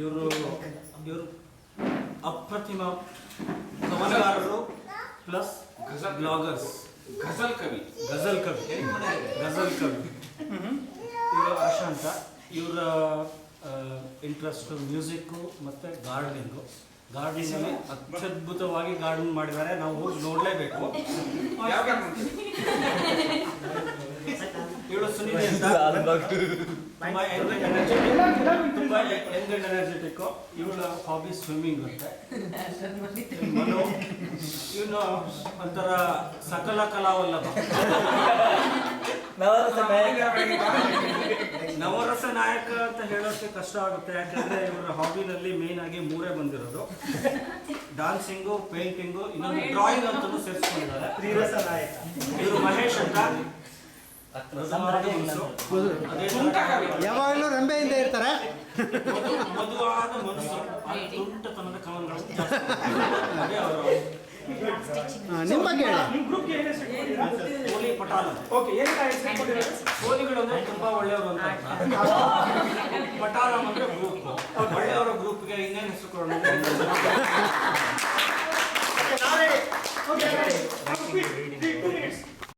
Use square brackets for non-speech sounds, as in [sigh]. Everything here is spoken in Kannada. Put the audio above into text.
ಇವರು ಇವರು ಅಪ್ರತಿಮ ಕವನಗಾರರು ಪ್ಲಸ್ ಬ್ಲಾಗರ್ಸ್. ಗಜಲ್ ಕವಿ. ಗಜಲ್ ಕವಿ. ಗಜಲ್ ಕವಿ. ಇವರು ಆಶಾ ಅಂತ ಇವರ ಇಂಟ್ರೆಸ್ಟು ಮ್ಯೂಸಿಕ್ಕು ಮತ್ತು ಗಾರ್ಡನಿಂಗು ಗಾರ್ಡನಿಂಗಲ್ಲಿ ಅತ್ಯದ್ಭುತವಾಗಿ ಗಾರ್ಡನ್ ಮಾಡಿದ್ದಾರೆ. ನಾವು ಹೋಗಿ ನೋಡಲೇಬೇಕು. ಸುನಿಧಿ ಅಂತ ತುಂಬ ಎನರ್ಜೆಟಿಕ್ ಎನರ್ಜೆಟಿಕ್ ಹಾಬಿ ಸ್ವಿಮ್ಮಿಂಗ್ ಅಂತ ಇವನು ಒಂಥರ ಸಕಲ ಕಲಾವಲ್ಲಭ ನವರಸ ನಾಯಕ. ಅಂತ ಹೇಳೋಕೆ ಕಷ್ಟ ಆಗುತ್ತೆ ಯಾಕಂದ್ರೆ ಇವರ ಹಾಬಿನಲ್ಲಿ ಮೇನ್ ಆಗಿ ಮೂರೇ ಬಂದಿರೋದು ಡಾನ್ಸಿಂಗು ಪೇಂಟಿಂಗು ಇನ್ನೊಂದು ಡ್ರಾಯಿಂಗ್ ಅಂತಲೂ ಸೇರಿಸ್ಕೊಂಡಿದ್ದಾರೆ ನಾಯಕ ಇವರು ಮಹೇಶ್ ಅಂತ ಮೃದುವಾದ ಮನಸ್ಸು. ಅದೇ ತರ ಯಾವಾಗಲೂ ರಂಬೆಯಿಂದ ಇರ್ತಾರೆ. ಮಧು- ಮಧುವಾದ ಮನಸ್ಸು ಆ ತುಂಟತನದ ಕವನಗಳು. ಜಾಸ್ತಿ. ಅದೇ ಅವರು ಆ, ನಿಮ್ಮ ಏನು ಪಟಾಲ್ ಅಂತ ಓಕೆ ಕೊಟ್ಟಿದ್ದೀರಾ? ಕೋಲಿಗಳು ಅಂದ್ರೆ ತುಂಬಾ ಒಳ್ಳೆಯವರು ಅಂತ. ಪಟಾಲಂ ಅಂದ್ರೆ ಗ್ರೂಪ್ ಒಳ್ಳೆಯವರ ಗ್ರೂಪ್ಗೆ ಇನ್ನೇನು ಹೆಸರು ಕೊಡೋಣ [laughs]